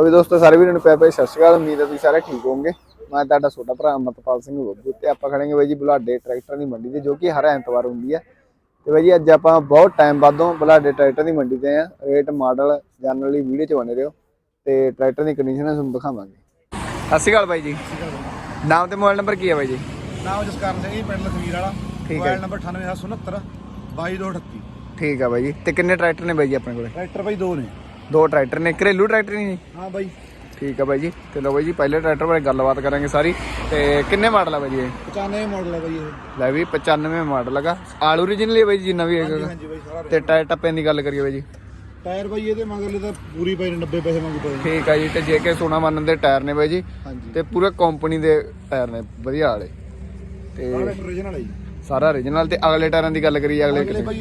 ਅਭੀ ਦੋਸਤੋ ਸਾਰੇ ਵੀਰਾਂ ਨੂੰ ਪਿਆਰ ਭਰੀ ਸਤਿ ਸ਼੍ਰੀ ਅਕਾਲ। ਉਮੀਦ ਹੈ ਤੁਸੀਂ ਸਾਰੇ ਠੀਕ ਹੋਵੋਗੇ। ਮੈਂ ਤੁਹਾਡਾ ਛੋਟਾ ਭਰਾ ਅਮਰਪਾਲ ਸਿੰਘ ਬੱਬੂ ਤੇ ਆਪਾਂ ਖੜਾਂਗੇ ਬਾਈ ਜੀ ਬੁਲਾਡੇ ਟਰੈਕਟਰ ਦੀ ਮੰਡੀ ਤੇ ਜੋ ਕਿ ਹਰ ਐਤਵਾਰ ਹੁੰਦੀ ਹੈ ਤੇ ਬਾਈ ਜੀ ਅੱਜ ਆਪਾਂ ਬਹੁਤ ਟਾਈਮ ਬਾਅਦੋਂ ਬੁਲਾਡੇ ਟਰੈਕਟਰ ਦੀ ਮੰਡੀ ਤੇ ਆ। ਰੇਟ ਮਾਡਲ ਜਾਣਨ ਲਈ ਵੀਡੀਓ ਚ ਬਣੇ ਰਹੋ ਤੇ ਟਰੈਕਟਰ ਦੀ ਕੰਡੀਸ਼ਨ ਤੁਹਾਨੂੰ ਦਿਖਾਵਾਂਗੇ। ਸਤਿ ਸ਼੍ਰੀ ਅਕਾਲ ਬਾਈ ਜੀ। ਨਾਮ ਤੇ ਮੋਬਾਈਲ ਨੰਬਰ ਕੀ ਹੈ ਬਾਈ ਜੀ? ਨਾਮ ਜਸਕਰਨ ਸਿੰਘ ਜੀ ਪਿੰਡ ਲਖਵੀਰ ਵਾਲਾ। ਮੋਬਾਈਲ ਨੰਬਰ 98769 22238 ਠੀਕ ਆ ਬਾਈ ਜੀ। ਤੇ ਕਿੰਨੇ ਟਰੈਕਟਰ ਨੇ ਬਾਈ ਜੀ ਆਪਣੇ ਕੋਲੇ? ਟਰੈਕਟਰ ਬਾਈ ਦੋ ਨੇ। ਦੋ ਟਰੈਕਟਰ ਨੇ ਘਰੇਲੂ ਟਰੈਕਟਰ ਨਹੀਂ? ਹਾਂ ਬਾਈ। ਠੀਕ ਆ ਬਾਈ ਜੀ। ਤੇ ਲਓ ਬਾਈ ਜੀ ਪਹਿਲੇ ਟਰੈਕਟਰ ਬਾਰੇ ਗੱਲਬਾਤ ਕਰਾਂਗੇ ਸਾਰੀ। ਤੇ ਕਿੰਨੇ ਮਾਡਲ ਆ ਬਾਈ ਇਹ? 95 ਮਾਡਲ ਹੈ ਬਾਈ ਇਹ। ਲੈ ਵੀ 95 ਮਾਡਲ ਲਗਾ ਆਲ ਓਰੀਜਨਲ ਹੀ ਬਾਈ ਜਿੰਨਾ ਵੀ ਹੈਗਾ ਬਾਈ ਤੇ ਟਾਇਰ ਟੱਪਿਆਂ ਦੀ ਗੱਲ ਕਰੀਏ ਬਾਈ ਜੀ। ਟਾਇਰ ਬਾਈ ਇਹਦੇ ਮਗਰਲੇ ਤਾਂ ਪੂਰੀ ਨੇ 90 ਪੈਸੇ ਮੰਗੀ ਪਏ ਠੀਕ ਆ ਜੀ ਤੇ ਜੇ ਕੇ ਸੋਨਾ ਮੰਨਣ ਦੇ ਟਾਇਰ ਨੇ ਬਾਈ ਜੀ। ਤੇ ਪੂਰੇ ਕੰਪਨੀ ਦੇ ਟਾਇਰ ਨੇ ਵਧੀਆ ਵਾਲੇ। ਤੇ origignal ਹੈ ਜੀ। ਸਾਰਾ ਓਰੀਜਨਲ ਤੇ ਅਗਲੇ ਟਾਇਰਾਂ ਦੀ ਗੱਲ ਕਰੀਏ ਅਗਲੇ ਅਗਲੇ ਕਿੰਨੇ ਬਾਈ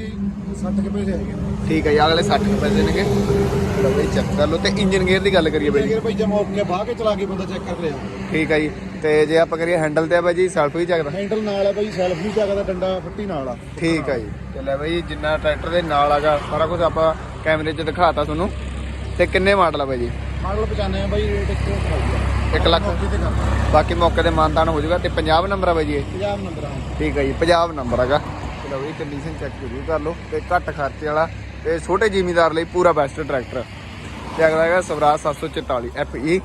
60 ਕੇ ਪੈਸੇ ਹੈਗੇ ਨੇ। ਠੀਕ ਆ ਜੀ ਅਗਲੇ 60 ਪੈਸੇ ਨੇਗੇ। ਲਓ ਬਾਈ ਚੈੱਕ ਕਰ ਲਓ ਤੇ ਇੰਜਨ ਗੇਅਰ ਦੀ ਗੱਲ ਕਰੀਏ ਬਾਈ ਜੀ। ਅਗਰ ਬਾਈ ਜਮਾ ਓਕੇ ਬਾਹ ਕੇ ਚਲਾ ਕੇ ਬੰਦਾ ਚੈੱਕ ਕਰ ਲਿਆ। ਠੀਕ ਆ ਜੀ ਤੇ ਜੇ ਆਪਾਂ ਕਰੀਏ ਹੈਂਡਲ ਤੇ ਆ ਬਾਈ ਜੀ ਸੈਲਫ ਹੀ ਚੱਕਦਾ। ਹੈਂਡਲ ਨਾਲ ਹੈ ਬਾਈ ਸੈਲਫ ਨਹੀਂ ਚੱਕਦਾ ਡੰਡਾ ਫੱਟੀ ਨਾਲ ਆ। ਠੀਕ ਆ ਜੀ ਤੇ ਲੈ ਬਾਈ ਜਿੰਨਾ ਟਰੈਕਟਰ ਦੇ ਨਾਲ ਆਗਾ ਸਾਰਾ ਕੁਝ ਆਪਾਂ ਕੈਮਰੇ 'ਚ ਦਿਖਾਤਾ ਤੁਹਾਨੂੰ। ਤੇ ਕਿੰਨੇ ਮਾਡਲ ਆ ਬਾਈ ਜੀ? ਮਾਡਲ 95 ਬਾਈ ਰੇਟ ਇੱਕ ਕਰਾਈ 1 ਲੱਖ। ਬਾਕੀ ਮੌਕੇ ਤੇ ਮਾਨਤਾਨ ਹੋ ਜਾਊਗਾ ਤੇ 50 ਨੰਬਰ ਆ ਬਾਈ ਜੀ ਇਹ। 50 ਨੰਬਰ ਆ। ਠੀਕ ਹੈ ਜੀ 50 ਨੰਬਰ ਹੈਗਾ। ਚਲੋ ਇਹ ਕੰਡੀਸ਼ਨ ਚੈੱਕ ਜ਼ਰੂਰ ਕਰ ਲਓ ਤੇ ਘੱਟ ਖਰਚੇ ਵਾਲਾ ਤੇ ਛੋਟੇ ਜ਼ਿਮੀਦਾਰ ਲਈ ਪੂਰਾ ਬੈਸਟ ਟਰੈਕਟਰ ਤੇ ਅਗਲਾ ਹੈਗਾ ਸਵਰਾਜ 744 FE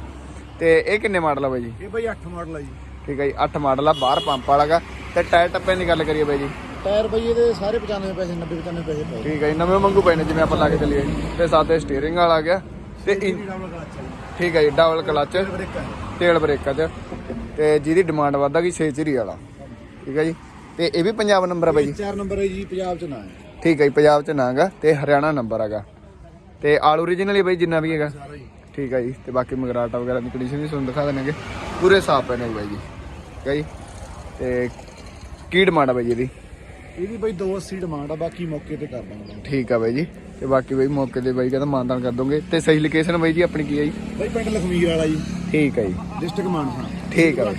ਤੇ ਇਹ ਕਿੰਨੇ ਮਾਡਲ ਆ ਬਾਈ ਜੀ? ਇਹ ਬਾਈ 8 ਮਾਡਲ ਆ ਜੀ। ਠੀਕ ਹੈ ਜੀ 8 ਮਾਡਲ ਆ ਬਾਹਰ ਪੰਪ ਵਾਲਾਗਾ ਤੇ ਟਾਇਰ ਟੱਪਿਆਂ ਦੀ ਗੱਲ ਕਰੀਏ ਬਾਈ ਜੀ। ਟਾਇਰ ਬਾਈ ਇਹਦੇ ਸਾਰੇ 95 ਪੈਸੇ 90 95 ਪੈਸੇ ਪਏ। ਠੀਕ ਹੈ ਜੀ ਨਵੇਂ ਮੰਗੂ ਪਏ ਨੇ ਜਿਵੇਂ ਆਪਾਂ ਲਾ ਕੇ ਚੱਲੀਏ। ਤੇ ਸਾਥੇ ਸਟੀਅਰਿੰਗ ਵਾਲਾ ਆ ਗਿਆ। ਤੇ ਇਨ- ਡਬਲ ਕਲਚ ਆ ਠੀਕ ਹੈ ਜੀ ਡਬਲ ਕਲਚ ਹੈ ਤੇਲ ਬ੍ਰੇਕਾਂ 'ਚ। ਤੇ ਜਿਹਦੀ ਡਿਮਾਂਡ ਵੱਧਾ ਗਈ 6 ਚਰੀ ਵਾਲਾ। ਠੀਕ ਹੈ ਜੀ। ਤੇ ਇਹ ਵੀ ਪੰਜਾਬ ਨੰਬਰ ਆ ਬਾਈ ਜੀ? ਚਾਰ ਨੰਬਰ ਹੈ ਜੀ ਪੰਜਾਬ ਚ ਨਾ ਹੈ। ਠੀਕ ਹੈ ਜੀ ਪੰਜਾਬ ਚ ਨਾਗਾ ਤੇ ਹਰਿਆਣਾ ਨੰਬਰ ਹੈਗਾ। ਤੇ ਆਲ ਓਰੀਜਨਲ ਹੀ ਬਾਈ ਜਿੰਨਾ ਵੀ ਹੈਗਾ। ਸਾਰਾ ਠੀਕ ਹੈ ਜੀ ਤੇ ਬਾਕੀ ਮਗਰਾਟਾ ਵਗੈਰਾ ਦੀ ਕੰਡੀਸ਼ਨ ਵੀ ਤੁਹਾਨੂੰ ਦਿਖਾ ਦੇਣਗੇ ਪੂਰੇ ਸਾਫ਼ ਨੇ ਬਾਈ ਜੀ। ਠੀਕ ਹੈ ਜੀ। ਤੇ ਕੀ ਡਿਮਾਂਡ ਆ ਬਾਈ ਜੀ ਇਹਦੀ? ਇਹਦੀ ਬਾਈ 280 ਡਿਮਾਂਡ ਆ ਬਾਕੀ ਮੌਕੇ ਤੇ ਕਰ ਦਾਂਗੇ। ਠੀਕ ਆ ਬਾਈ ਜੀ। ਤੇ ਬਾਕੀ ਬਾਈ ਮੌਕੇ ਤੇ ਬਾਈ ਕਹਿੰਦਾ ਮਾਨਦਾਨ ਕਰ ਦੋਗੇ। ਤੇ ਸਹੀ ਲੋਕੇਸ਼ਨ ਬਾਈ ਜੀ ਆਪਣੀ ਕੀ ਹੈ ਜੀ? ਬਾਈ ਪਿੰਡ ਲਖਮੀਰ ਵਾਲਾ ਜੀ। ਠੀਕ ਹੈ ਜੀ। ਡਿਸਟ੍ਰਿਕਟ ਮਾਨਸਾ ਠੀਕ ਹੈ ਬਾਈ।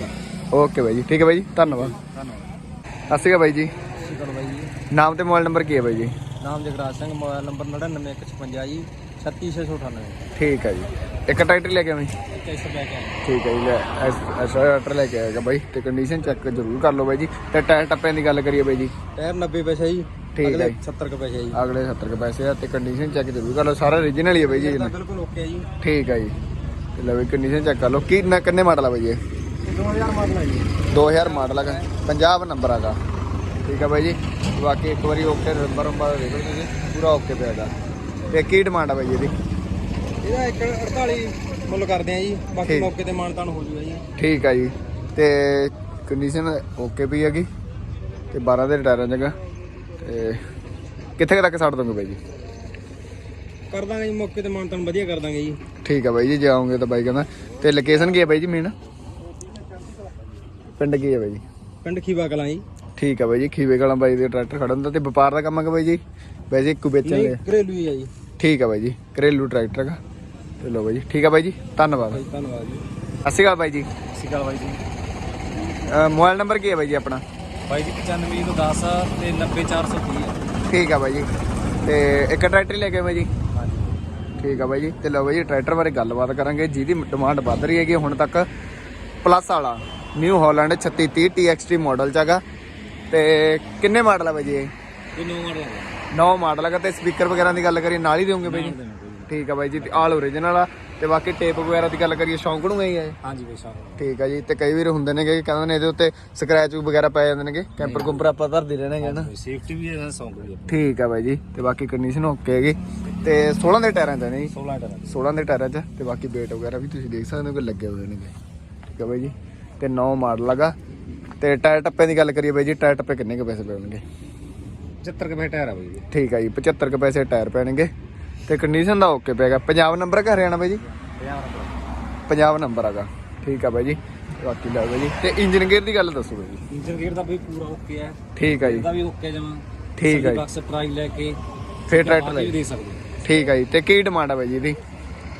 ਓਕੇ ਬਾਈ ਜੀ। ਠੀਕ ਹੈ ਬਾਈ ਜੀ। ਧੰਨਵਾਦ। ਧੰਨਵਾਦ। ਅਕਾਲ ਬਾਈ ਜੀ। ਬਾਈ ਜੀ। ਨਾਮ ਤੇ ਮੋਬਾਈਲ ਨੰਬਰ ਕੀ ਹੈ ਬਾਈ ਜੀ? ਨਾਮ ਜਗਰਾਜ ਸਿੰਘ ਮੋਬਾਈਲ ਨੰਬਰ 99156 ਜੀ 36698 ਠੀਕ ਹੈ ਜੀ। ਇੱਕ ਟਰੈਕਟਰ ਲੈ ਕੇ ਆਵੇਂ? ਠੀਕ ਹੈ ਜੀ ਲੈ। ਐਸਾ ਟਰੈਕਟਰ ਲੈ ਕੇ ਆਏਗਾ ਬਾਈ। ਤੇ ਕੰਡੀਸ਼ਨ ਚੈੱਕ ਜ਼ਰੂਰ ਕਰ ਲਓ ਬਾਈ ਜੀ। ਤੇ ਟਾਇਰ ਟੱਪਿਆਂ ਦੀ ਗੱਲ ਕਰੀਏ ਬਾਈ ਜੀ। ਟਾਇਰ 90 ਪੈਸੇ ਜੀ। ਠੀਕ ਹੈ ਅਗਲੇ ਜੀ। 70 ਕੁ ਪੈਸੇ ਜੀ। ਅਗਲੇ 70 ਕੇ ਪੈਸੇ ਆ ਤੇ ਕੰਡੀਸ਼ਨ ਚੈੱਕ ਜ਼ਰੂਰ ਕਰ ਲਓ। ਸਾਰਾ origignal ਹੀ ਹੈ ਬਾਈ ਜੀ। ਤਾਂ। ਬਿਲਕੁਲ ਓਕੇ ਹੈ ਜੀ। ਠੀਕ ਹੈ ਜੀ। ਤੇ ਲੈ ਬਾਈ ਕੰਡੀਸ਼ਨ ਚੈੱਕ ਕਰ ਲਓ। ਕੀ ਨਾ- ਕਿੰਨੇ ਮਾਡਲ ਆ ਬਾਈ ਜੀ ਇਹ? 2000 ਮਾਡਲ ਹੈ ਜੀ। 2000 ਮਾਡਲ ਹੈਗਾ 50 ਨੰਬਰ ਹੈਗਾ ਠੀਕ ਹੈ ਬਾਈ ਜੀ। ਬਾਕੀ ਇੱਕ ਵਾਰੀ ਓਕੇ ਨੰਬਰ ਨੰਬਰ ਦੇਖ ਲਓ ਤੁਸੀਂ। ਪੂਰਾ ਓਕੇ ਪਿਆ ਹੈਗਾ। ਤੇ ਕੀ ਡਿਮਾਂਡ ਆ ਬਾਈ ਇਹਦੀ? ਇਹਦਾ ਇੱਕ 48 ਮੁੱਲ ਕਰਦੇ ਆ ਜੀ। ਬਾਕੀ ਠੀਕ। ਮੌਕੇ ਤੇ ਮਾਨਤਾਨ ਹੋ ਜੂਗਾ ਜੀ। ਠੀਕ ਆ ਜੀ। ਤੇ ਕੰਡੀਸ਼ਨ ਓਕੇ ਪਈ ਹੈਗੀ। ਤੇ 12 ਦੇ ਟਾਇਰਾਂ ਜਗਾ ਤੇ ਕਿੱਥੇ ਕੁ ਤੱਕ ਛੱਡ ਦੋਗੇ ਬਾਈ ਜੀ? ਕਰ ਦਾਂਗੇ ਜੀ ਮੌਕੇ ਤੇ ਮਾਨਤਾਨ ਵਧੀਆ ਕਰ ਦਾਂਗੇ ਜੀ। ਠੀਕ ਆ ਬਾਈ ਜੀ ਜੇ ਆਉਂਗੇ ਤਾਂ ਬਾਈ ਕਹਿੰਦਾ। ਤੇ ਲੋਕੇਸ਼ਨ ਕੀ ਹੈ ਬਾਈ ਜੀ ਮੇਨ ਪਿੰਡ ਕੀ ਹੈ ਬਾਈ ਜੀ? ਪਿੰਡ ਖੀਵਾ ਕਲਾਂ ਜੀ। ਠੀਕ ਆ ਬਾਈ ਜੀ ਖੀਵੇ ਕਲਾਂ ਬਾਈ ਦੇ ਟਰੈਕਟਰ ਖੜਨ ਦਾ ਤੇ ਵਪਾਰ ਦਾ ਕੰਮ ਹੈਗਾ ਬਾਈ ਜੀ? ਵੈਸੇ ਇੱਕੋ ਵੇਚਣ ਨਹੀਂ ਦੇ ਘਰੇਲੂ ਹੀ ਆ ਜੀ। ਠੀਕ ਆ ਬਾਈ ਜੀ ਘਰੇਲੂ ਟਰੈਕਟਰ ਹੈਗਾ। ਤੇ ਲਓ ਬਾਈ ਜੀ ਠੀਕ ਆ ਬਾਈ ਜੀ ਧੰਨਵਾਦ। ਬਾਈ ਧੰਨਵਾਦ ਜੀ। ਸਤਿ ਸ਼੍ਰੀ ਅਕਾਲ ਬਾਈ ਜੀ। ਸਿਕਲ ਬਾਈ ਜੀ। ਮੋਬਾਈਲ ਨੰਬਰ ਕੀ ਹੈ ਬਾਈ ਜੀ ਆਪਣਾ? ਬਾਈ ਜੀ 95 ਤੋਂ 10 ਤੇ 90430 ਠੀਕ ਆ ਬਾਈ ਜੀ। ਤੇ ਇੱਕ ਟਰੈਕਟਰ ਹੀ ਲੈ ਕੇ ਬਾਈ ਜੀ? ਠੀਕ ਆ ਬਾਈ ਜੀ। ਤੇ ਲਓ ਬਾਈ ਜੀ ਟਰੈਕਟਰ ਬਾਰੇ ਗੱਲਬਾਤ ਕਰਾਂਗੇ। ਜਿਹਦੀ ਡਿਮਾਂਡ ਵੱਧ ਰਹੀ ਹੈਗੀ ਹੁਣ ਤੱਕ ਪਲੱਸ ਵਾਲਾ ਨਿਊ ਹਾਲੈਂਡ 3630 TXT ਮਾਡਲ ਚ ਹੈਗਾ। ਤੇ ਕਿੰਨੇ ਮਾਡਲ ਆ ਬਾਈ ਜੀ ਇਹ? ਇਹ ਨੋ ਮਾਡਲ ਹੈ ਨੌ ਮਾਡਲ ਹੈਗਾ ਤੇ ਸਪੀਕਰ ਵਗੈਰਾ ਦੀ ਗੱਲ ਕਰੀਏ ਨਾਲ ਹੀ ਦਿਓਗੇ ਬਾਈ ਜੀ? ਠੀਕ ਆ ਬਾਈ ਜੀ ਆਲ ਓਰੀਜਨਲ ਆ ਤੇ ਬਾਕੀ ਟੇਪ ਵਗੈਰਾ ਦੀ ਗੱਲ ਕਰੀਏ ਸ਼ੌਂਕ ਨੂੰ ਹੀ ਹੈ ਹਾਂਜੀ ਬਈ ਸਾਹਿਬ ਠੀਕ ਆ ਜੀ ਤੇ ਕਈ ਵਾਰ ਹੁੰਦੇ ਨੇਗੇ ਕਿ ਕਹਿੰਦੇ ਨੇ ਇਹਦੇ ਉੱਤੇ ਸਕ੍ਰੈਚ ਵਗੈਰਾ ਪੈ ਜਾਂਦੇ ਨੇਗੇ ਕੈਂਪਰ ਕੁੰਪਰ ਆਪਾਂ ਧਰਦੇ ਰਹਿਣਗੇ ਨਾ ਸੇਫਟੀ ਵੀ ਹੈ ਸੌਂਕ ਵੀ ਹੈ ਠੀਕ ਆ ਬਾਈ ਜੀ ਤੇ ਬਾਕੀ ਕੰਡੀਸ਼ਨ ਓਕੇ ਹੈਗੀ। ਤੇ 16 ਦੇ ਟਾਇਰਾਂ ਚ ਨੇ ਜੀ 16 ਟਨ 16 ਦੇ ਟਾਇਰਾਂ 'ਚ ਤੇ ਬਾਕੀ ਵੇਟ ਵਗੈਰਾ ਵੀ ਤੁਸੀਂ ਦੇਖ ਸਕਦੇ ਹੋ ਕਿ ਲੱਗੇ ਹੋਏ ਨੇਗੇ ਠੀਕ ਹੈ ਬਾਈ ਜੀ ਤੇ 9 ਮਾਡਲ ਲਗਾ ਤੇ ਟਾਇਰ ਟੱਪੇ ਦੀ ਗੱਲ ਕਰੀਏ ਬਾਈ ਜੀ ਟਾਇਰ ਟੱਪੇ ਕਿੰਨੇ ਕੁ ਪੈਸੇ ਪੈਣਗੇ? 75 ਕੁ ਟਾਇਰ ਆ ਬਾਈ ਜੀ। ਠੀਕ ਹੈ ਜੀ 75 ਕੁ ਪੈਸੇ ਟਾਇਰ ਪੈਣਗੇ। ਤੇ ਕੰਡੀਸ਼ਨ ਦਾ ਓਕੇ ਪਿਆਗਾ ਪੰਜਾਬ ਨੰਬਰ ਕਿ ਹਰਿਆਣਾ ਬਾਈ ਜੀ? 50 ਰੁਪਏ ਪੰਜਾਬ ਨੰਬਰ ਹੈਗਾ ਠੀਕ ਆ ਬਾਈ ਜੀ। ਬਾਕੀ ਲੈ ਬਾਈ ਜੀ। ਤੇ ਇੰਜਨ ਗੇਅਰ ਦੀ ਗੱਲ ਦੱਸੋ ਬਾਈ ਜੀ। ਇੰਜਨ ਗੇਅਰ ਦਾ ਵੀ ਪੂਰਾ ਓਕੇ ਹੈ ਠੀਕ ਆ ਜੀ। ਇਹਦਾ ਵੀ ਓਕੇ ਜਮਾ ਠੀਕ ਆ ਜੀ। ਬਾਕਸ ਟਰਾਈ ਲੈ ਕੇ ਫੇਰ ਟਰੈਕਟਰ ਲੈ ਦੇ ਸਕਦੇ ਠੀਕ ਆ ਜੀ। ਤੇ ਕੀ ਡਿਮਾਂਡ ਆ ਬਾਈ ਜੀ ਇਹਦੀ?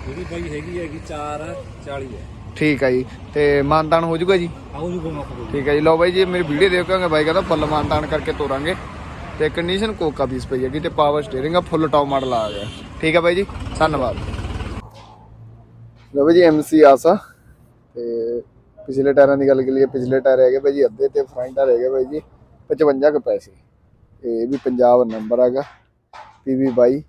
ਇਹਦੀ ਬਾਈ ਹੈਗੀ ਹੈ ਕਿ 4 40 ਹੈ ਠੀਕ ਆ ਜੀ। ਤੇ ਮਾਨਤਾਨ ਹੋ ਜਾਊਗਾ ਜੀ? ਆਓ ਜੀ ਕੋਮਾ ਕੋਲ ਠੀਕ ਹੈ ਜੀ। ਲਓ ਬਾਈ ਜੀ ਮੇਰੀ ਵੀਡੀਓ ਦੇਖੋਗੇ ਬਾਈ ਕਹਿੰਦਾ ਫੁੱਲ ਮਾਨਤਾਨ ਕਰਕੇ ਤੋਰਾਂਗੇ। ਤੇ ਕੰਡੀਸ਼ਨ ਕੋਕਾ ਪੀਸ ਪਈ ਹੈਗੀ ਤੇ ਪਾਵਰ ਸਟੀਅਰਿੰਗ ਆ ਫੁੱਲ ਟੌਪ ਮਾਡਲ ਆ ਗਿਆ। ਠੀਕ ਹੈ ਬਾਈ ਜੀ, ਧੰਨਵਾਦ। ਲਓ ਬਾਈ ਜੀ ਐਮਸੀ ਆਸਾ। ਤੇ ਪਿਛਲੇ ਟਾਇਰਾਂ ਦੀ ਗੱਲ ਕਰੀਏ, ਪਿਛਲੇ ਟਾਇਰ ਹੈਗੇ ਬਾਈ ਜੀ, ਅੱਧੇ ਤੇ ਫਰੰਟ ਟਾਇਰ ਹੈਗੇ ਬਾਈ ਜੀ 55 ਕੁ ਪੈਸੇ। ਇਹ ਵੀ ਪੰਜਾਬ ਨੰਬਰ ਹੈਗਾ ਪੀਵੀ 22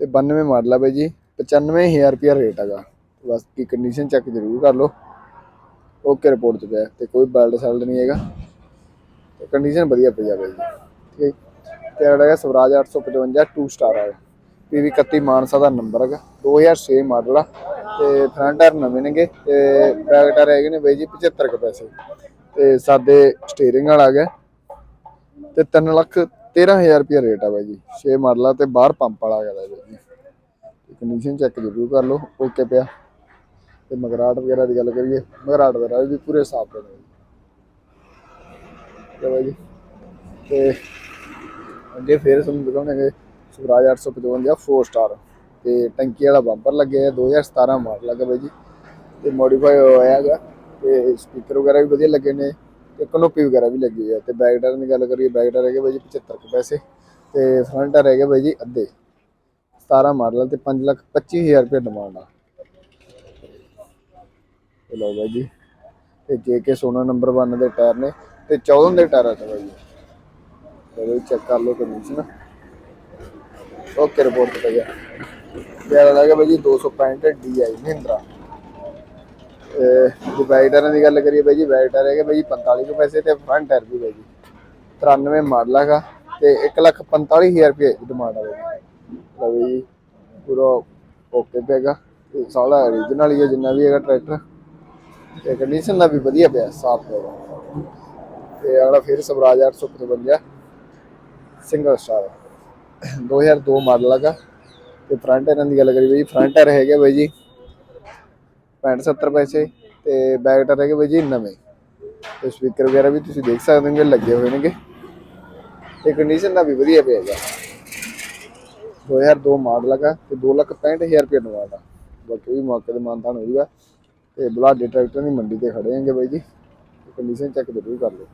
ਤੇ 92 ਮਾਡਲ ਆ ਬਾਈ ਜੀ 95000 ਰੁਪਿਆ ਰੇਟ ਹੈਗਾ। ਬਸ ਕੀ ਕੰਡੀਸ਼ਨ ਚੈੱਕ ਜ਼ਰੂਰ ਕਰ ਲਓ। ਓਕੇ ਰਿਪੋਰਟ ਚ ਪਿਆ ਤੇ ਕੋਈ ਬੈਲਟ ਸੈਲਡ ਨਹੀਂ ਹੈਗਾ। ਤੇ ਕੰਡੀਸ਼ਨ ਵਧੀਆ ਪਈ ਆ ਬਾਈ ਜੀ। ਠੀਕ ਹੈ। ਤੇ ਅਗਲਾ ਹੈਗਾ ਸਵਰਾਜ 855 2 ਸਟਾਰ ਆ ਪੀਵੀ 31 ਮਾਨਸਾ ਦਾ ਨੰਬਰ ਹੈਗਾ। 2006 ਮਾਡਲ ਆ। ਤੇ ਫਰੰਟ ਟਾਇਰ ਨਵੇਂ ਨੇਗੇ। ਤੇ ਬੈਕ ਟਾਇਰ ਹੈਗੇ ਨੇ ਬਾਈ ਜੀ 75 ਕੁ ਪੈਸੇ। ਤੇ ਸਾਦੇ ਸਟੀਅਰਿੰਗ ਵਾਲਾ ਹੈਗਾ। ਤੇ 3 ਲੱਖ 13000 ਰੁਪਏ ਰੇਟ ਆ ਬਾਈ ਜੀ। 6 ਮਾਡਲ ਆ ਤੇ ਬਾਹਰ ਪੰਪ ਵਾਲਾ ਹੈਗਾ ਬਾਈ ਜੀ। ਕੰਡੀਸ਼ਨ ਚੈੱਕ ਜ਼ਰੂਰ ਕਰ ਲਓ। ਓਕੇ ਪਿਆ। ਤੇ ਮਗਰਾਟ ਵਗੈਰਾ ਦੀ ਗੱਲ ਕਰੀਏ। ਮਗਰਾਟ ਵਗੈਰਾ ਵੀ ਪੂਰੇ ਸਾਫ਼ ਨੇ ਬਾਈ ਤੇ ਬਾਈ ਜੀ। ਤੇ ਅੱਗੇ ਫੇਰ ਤੁਹਾਨੂੰ ਦਿਖਾਉਣਗੇ ਸਵਰਾਜ 855 4 ਸਟਾਰ ਤੇ ਟੈਂਕੀ ਵਾਲਾ ਬੰਪਰ ਲੱਗਿਆ ਹੈ 2017 ਮਾਡਲ ਲੱਗਾ ਬਾਈ ਜੀ। ਤੇ ਮੋਡੀਫਾਈ ਹੋਇਆ ਹੈਗਾ ਤੇ ਸਪੀਕਰ ਵਗੈਰਾ ਵੀ ਵਧੀਆ ਲੱਗੇ ਨੇ ਤੇ ਕਨੋਪੀ ਵਗੈਰਾ ਵੀ ਲੱਗੀ ਹੋਈ ਹੈ ਤੇ ਬੈਕ ਟਾਇਰ ਦੀ ਗੱਲ ਕਰੀਏ ਬੈਕ ਟਾਇਰ ਹੈਗੇ ਬਾਈ ਜੀ 75 ਕੁ ਪੈਸੇ ਤੇ ਫਰੰਟ ਟਾਇਰ ਹੈਗੇ ਬਾਈ ਜੀ ਅੱਧੇ। 17 ਮਾਡਲ ਤੇ 5 ਲੱਖ 25000 ਰੁਪਏ ਡਿਮਾਂਡ ਆ। ਤੇ ਲਓ ਬਾਈ ਜੀ, ਤੇ ਕੇ ਸੋਨਾ ਨੰਬਰ 1 ਦੇ ਟਾਇਰ ਨੇ ਤੇ 14 ਦੇ ਟਾਇਰ ਆ ਬਾਈ ਜੀ। ਤੇ ਚੈੱਕ ਕਰ ਲਓ ਕੰਡੀਸ਼ਨ ਓਕੇ ਰਿਪੋਰਟ ਤੇ ਯਾਰ ਲੱਗਾ ਬਾਈ 265 DI ਮਹਿੰਦਰਾ। ਜੇ ਬੈਕ ਟਾਇਰਾਂ ਦੀ ਗੱਲ ਕਰੀਏ ਬਾਈ ਜੀ ਬੈਕ ਟਾਇਰ ਹੈਗੇ ਬਾਈ 45 ਕੁ ਪੈਸੇ ਤੇ ਫਰੰਟ ਟਾਇਰ ਵੀ ਬਾਈ ਜੀ। 93 ਮਾਡਲ ਹੈਗਾ ਤੇ 145000 ਰੁਪਏ ਡਿਮਾਂਡ ਆ ਬਾਈ ਲਓ ਜੀ, ਪੂਰਾ ਓਕੇ ਪੈਗਾ ਤੇ ਸਾਲਾ origignal ਹੀ ਹੈ ਜਿੰਨਾ ਵੀ ਹੈਗਾ ਟਰੈਕਟਰ ਤੇ ਕੰਡੀਸ਼ਨ ਦਾ ਵੀ ਵਧੀਆ ਪਿਆ, ਸਾਫ਼ ਪਿਆ। ਤੇ ਅਗਲਾ ਫਿਰ ਸਵਰਾਜ 855 ਸਿੰਗਲ ਸਟਾਰ। 2002 ਮਾਡਲ ਹੈਗਾ ਤੇ ਫਰੰਟ ਟਾਇਰਾਂ ਦੀ ਗੱਲ ਕਰੀਏ ਬਾਈ ਫਰੰਟ ਟਾਇਰ ਹੈਗੇ ਬਾਈ ਜੀ। 65 70 ਪੈਸੇ ਤੇ ਬੈਕ ਟਾਇਰ ਹੈਗੇ ਬਾਈ ਜੀ ਨਵੇਂ। ਤੇ ਸਪੀਕਰ ਵਗੈਰਾ ਵੀ ਤੁਸੀਂ ਦੇਖ ਸਕਦੇ ਹੋਗੇ, ਲੱਗੇ ਹੋਏ ਨੇਗੇ। ਤੇ ਕੰਡੀਸ਼ਨ ਦਾ ਵੀ ਵਧੀਆ ਪਿਆ ਹੈਗਾ। 2002 ਮਾਡਲ ਹੈਗਾ ਤੇ 265000 ਰੁਪਏ ਡਿਮਾਂਡ ਆ ਬਾਕੀ ਵੀ ਮੌਕੇ ਤੇ ਮਾਨਤਾਨ ਹੋਊਗਾ। ਤੇ ਬਲਾਡੇ ਟਰੈਕਟਰ ਦੀ ਮੰਡੀ ਤੇ ਖੜੇ ਆਂਗੇ ਬਾਈ ਜੀ। ਕੰਡੀਸ਼ਨ ਚੈੱਕ ਜ਼ਰੂਰ ਕਰ ਲਓ।